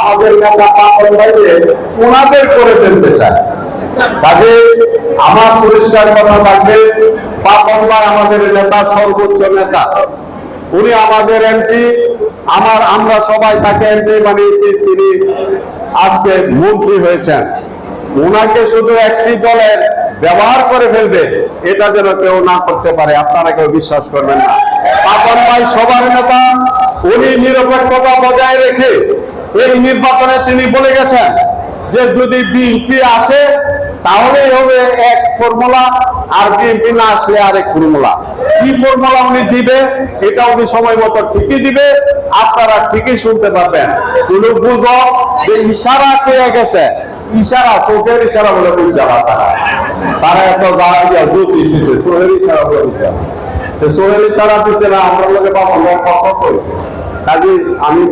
আমাদের ওনাদের করে ফেলতে চায়। কাজে আমার পরিষ্কার কথা থাকবে পাপন আমাদের নেতা, সর্বোচ্চ নেতা। উনি আমাদের এমপি আমার, আমরা সবাই তাকে এমপি বানিয়েছি, তিনি আজকে মন্ত্রী হয়েছেন। ওনাকে শুধু একটি দলের ব্যবহার করে ফেলবে, এটা যেন কেউ না করতে পারে, আপনারা কেউ বিশ্বাস করবেন না। পাপন ভাই সবার নেতা, উনি নিরপেক্ষতা বজায় রেখে এই নির্বাচনে তিনি বলে গেছেন যে যদি বিএনপি আসে তাহলে হবে এক ফর্মুলা, আর বিএনপি না আসলে আরেক ফর্মুলা। কি ফর্মুলা উনি দিবে, এটা উনি সময় মতো ঠিকই দিবে, আপনারা ঠিকই শুনতে পারবেন। কোন গুজব, যে ইশারা পেয়ে গেছে, ইশারা, চোখের ইশারা বলে বুঝাবা তারা তারা এত যা জ্যোতি এসেছে, চোখের ইশারা বলে বুঝাবা আমরা লোকে কাজে আমি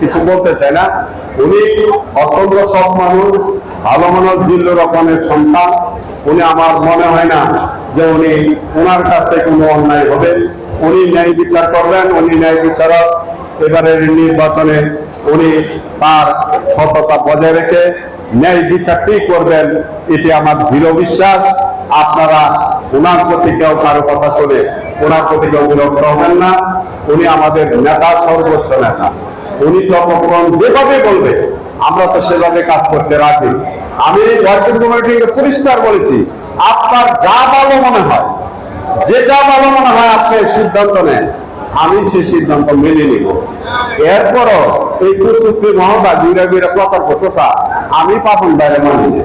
কিছু বলতে চাই না। উনি সব মানুষ, ভালো সন্তান। উনি আমার মনে হয় না যে উনি কাছে কোনো অন্যায় হবে। উনি ন্যায় বিচার করবেন, উনি ন্যায় বিচারক। এবারের নির্বাচনে উনি তার সততা বজায় রেখে ন্যায় বিচারটি করবেন, এটি আমার দৃঢ় বিশ্বাস। আপনারা ওনার প্রতি কেউ কারও কথা শুনে, ওনার প্রতি কেউ বিরক্ত হবেন না। উনি আমাদের নেতা, সর্বোচ্চ নেতা। উনি যতক্ষণ যেভাবে বলবে, আমরা তো সেভাবে কাজ করতে রাজি। আমি ওয়ার্কিং কমিটিকে পরিষ্কার বলেছি, আপনার যা ভালো মনে হয় যেটা ভালো মনে হয় আপনি সিদ্ধান্ত নেন। আমি সেই সিদ্ধান্ত মেনে নিব। এরপরও এই কুচুক্তি মহতা ঘুরে ঘুরে প্রচার করতেছা, আমি পাপন বাইরে মানি না।